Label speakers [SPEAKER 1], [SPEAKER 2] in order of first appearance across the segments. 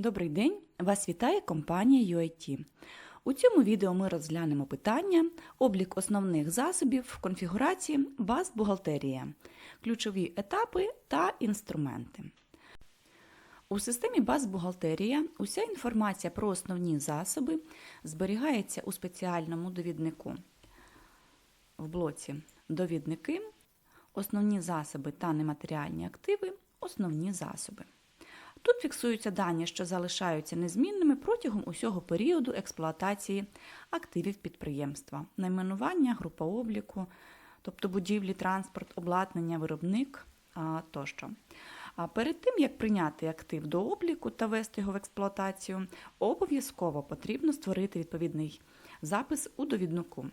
[SPEAKER 1] Добрий день! Вас вітає компанія UIT. У цьому відео ми розглянемо питання облік основних засобів в конфігурації баз бухгалтерія, ключові етапи та інструменти. У системі баз бухгалтерія уся інформація про основні засоби зберігається у спеціальному довіднику. В блоці Довідники, основні засоби та нематеріальні активи, основні засоби. Тут фіксуються дані, що залишаються незмінними протягом усього періоду експлуатації активів підприємства, найменування, група обліку, тобто будівлі, транспорт, обладнання, виробник тощо. А перед тим, як прийняти актив до обліку та ввести його в експлуатацію, обов'язково потрібно створити відповідний запис у довіднику.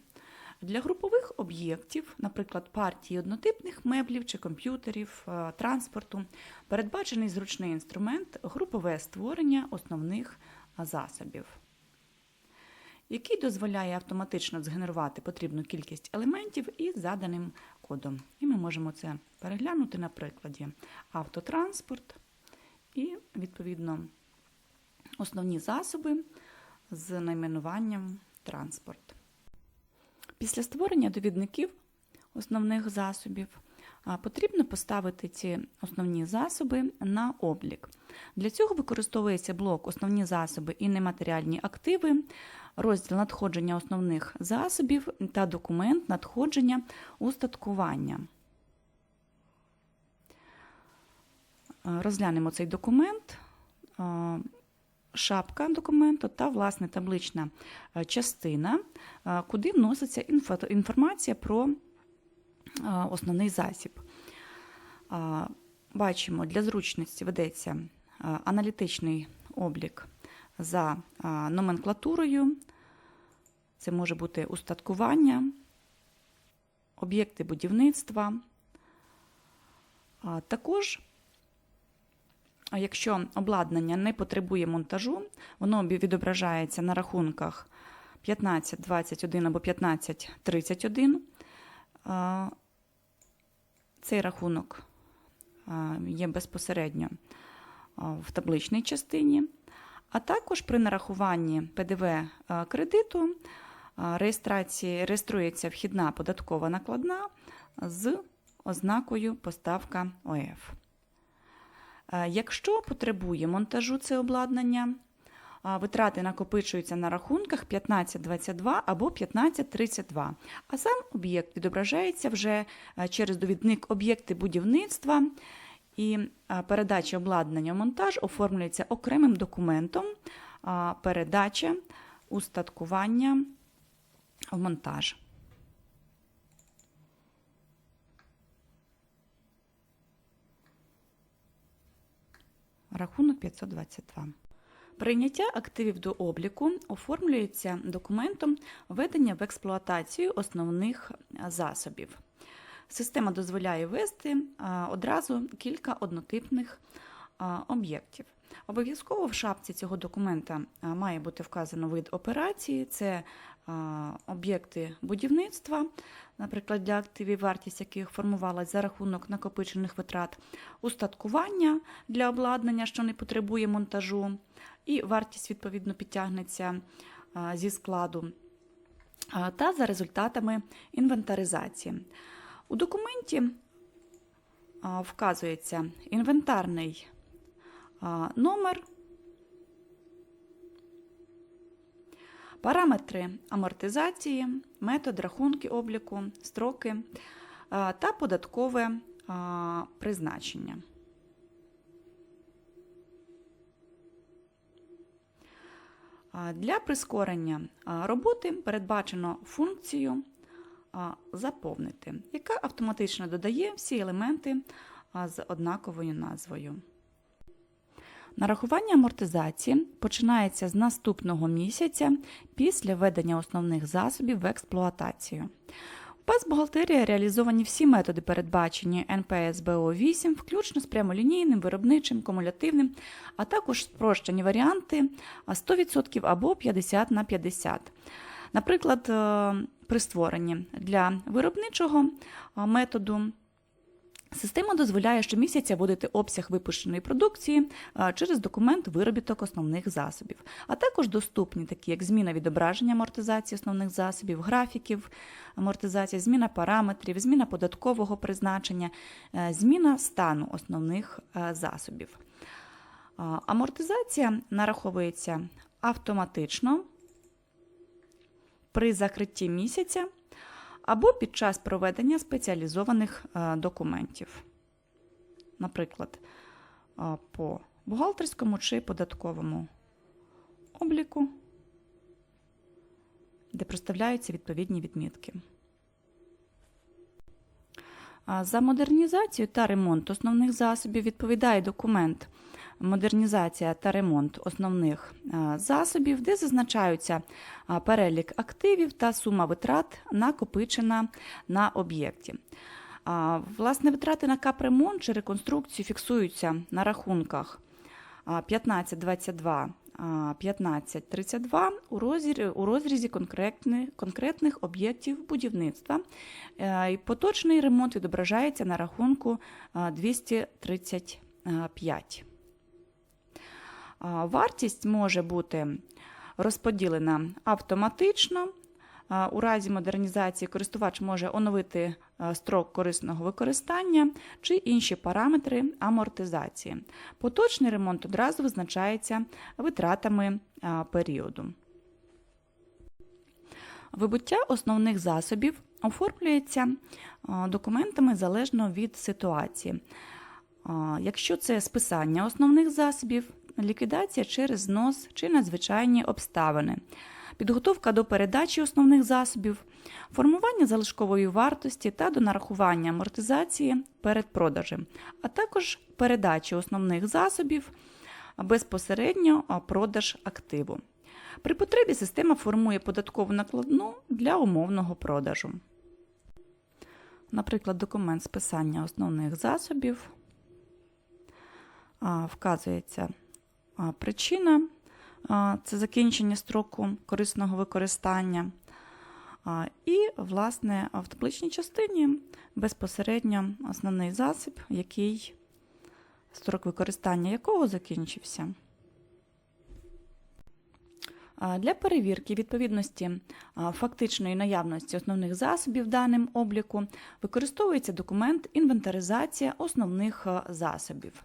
[SPEAKER 1] Для групових об'єктів, наприклад, партії однотипних меблів чи комп'ютерів, е, транспорту, передбачений зручний інструмент групове створення основних засобів, який дозволяє автоматично згенерувати потрібну кількість елементів із заданим кодом. І ми можемо це переглянути на прикладі автотранспорт і, відповідно, основні засоби з найменуванням транспорт. Після створення довідників основних засобів потрібно поставити ці основні засоби на облік. Для цього використовується блок Основні засоби і нематеріальні активи, розділ надходження основних засобів та документ надходження устаткування. Розглянемо цей документ. Шапка документу та власне таблична е, частина, е, куди вноситься інформація про е, основний засіб. Бачимо, для зручності ведеться аналітичний облік за номенклатурою. Це може бути устаткування, об'єкти будівництва. Також якщо обладнання не потребує монтажу, воно відображається на рахунках 1521 або 1531. А, Цей рахунок є безпосередньо в табличній частині. А також при нарахуванні ПДВ кредиту реєстрації реєструється вхідна податкова накладна з ознакою поставка ОФ. Е, Якщо потребує монтажу це обладнання, витрати накопичуються на рахунках 1522 або 1532, а сам об'єкт відображається вже е, через довідник об'єкти будівництва і е, передача обладнання в монтаж оформлюється окремим документом передача устаткування в монтаж. Рахунок 522. Прийняття активів до обліку оформлюється документом введення в експлуатацію основних засобів. Система дозволяє ввести одразу кілька однотипних об'єктів. Обов'язково в шапці цього документа має бути вказано вид операції, це об'єкти будівництва, наприклад, для активів, вартість яких формувалась за рахунок накопичених витрат, устаткування для обладнання, що не потребує монтажу, і вартість відповідно підтягнеться зі складу, та за результатами інвентаризації. У документі вказується інвентарний номер, параметри амортизації, метод рахунки обліку, строки та податкове призначення. Для прискорення роботи передбачено функцію заповнити, яка автоматично додає всі елементи з однаковою назвою. Нарахування амортизації починається з наступного місяця після введення основних засобів в експлуатацію. У ПАС бухгалтерія реалізовані всі методи, передбачені НПС БО 8, включно з прямолінійним, виробничим, кумулятивним, а також спрощені варіанти 100% або 50 на 50. Наприклад, е, при створенні для виробничого методу Система дозволяє щомісяця вводити обсяг випущеної продукції через документ виробіток основних засобів, а також доступні такі як зміна відображення амортизації основних засобів, графіків амортизації, зміна параметрів, зміна податкового призначення, е, зміна стану основних е, засобів. Амортизація нараховується автоматично при закритті місяця або під час проведення спеціалізованих е, документів, наприклад, е, по бухгалтерському чи податковому обліку, де проставляються відповідні відмітки. За модернізацію та ремонт основних засобів відповідає документ Модернізація та ремонт основних засобів, де зазначаються перелік активів та сума витрат, накопичена на об'єкті. Власне, витрати на капремонт чи реконструкцію фіксуються на рахунках 1522 1532 у розрізі, у розрізі конкретних, конкретних об'єктів будівництва. Е, І поточний ремонт відображається на рахунку 235. Вартість може бути розподілена автоматично. У разі модернізації користувач може оновити строк корисного використання чи інші параметри амортизації. Поточний ремонт одразу визначається витратами періоду. Вибуття основних засобів оформлюється документами залежно від ситуації. Якщо це списання основних засобів, ліквідація через знос чи надзвичайні обставини, підготовка до передачі основних засобів, формування залишкової вартості та до нарахування амортизації перед продажем, а також передачі основних засобів безпосередньо продаж активу. При потребі система формує податкову накладну для умовного продажу. Наприклад, документ списання основних засобів вказується причина це закінчення строку корисного використання. І, власне, в табличній частині безпосередньо основний засіб, який строк використання якого закінчився. Для перевірки відповідності фактичної наявності основних засобів даним обліку використовується документ інвентаризація основних засобів.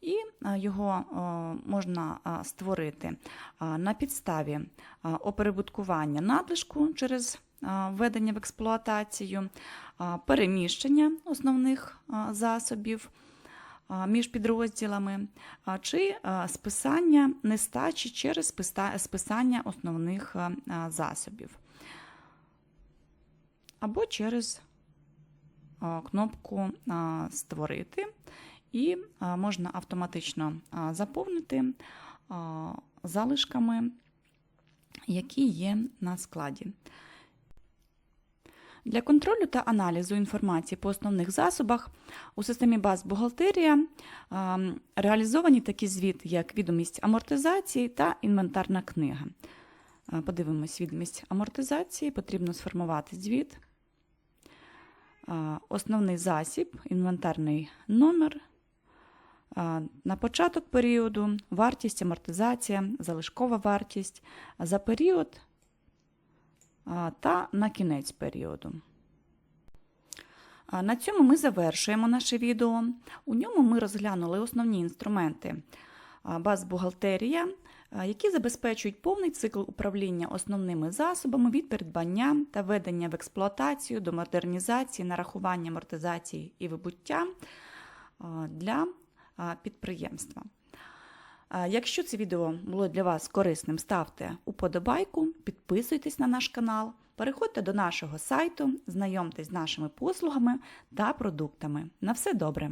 [SPEAKER 1] І його можна створити на підставі оперебуткування надлишку через введення в експлуатацію, переміщення основних засобів між підрозділами, чи списання нестачі через списання основних засобів, або через кнопку Створити і можна автоматично заповнити залишками, які є на складі. Для контролю та аналізу інформації по основних засобах у системі баз бухгалтерія реалізовані такі звіт, як відомість амортизації та інвентарна книга. Подивимось відомість амортизації, потрібно сформувати звіт. Основний засіб, інвентарний номер. На початок періоду вартість, амортизація, залишкова вартість за період та на кінець періоду. На цьому ми завершуємо наше відео. У ньому ми розглянули основні інструменти баз бухгалтерія, які забезпечують повний цикл управління основними засобами від придбання та введення в експлуатацію до модернізації, нарахування амортизації і вибуття для підприємства. Якщо це відео було для вас корисним, ставте уподобайку, підписуйтесь на наш канал, переходьте до нашого сайту, знайомтесь з нашими послугами та продуктами. На все добре!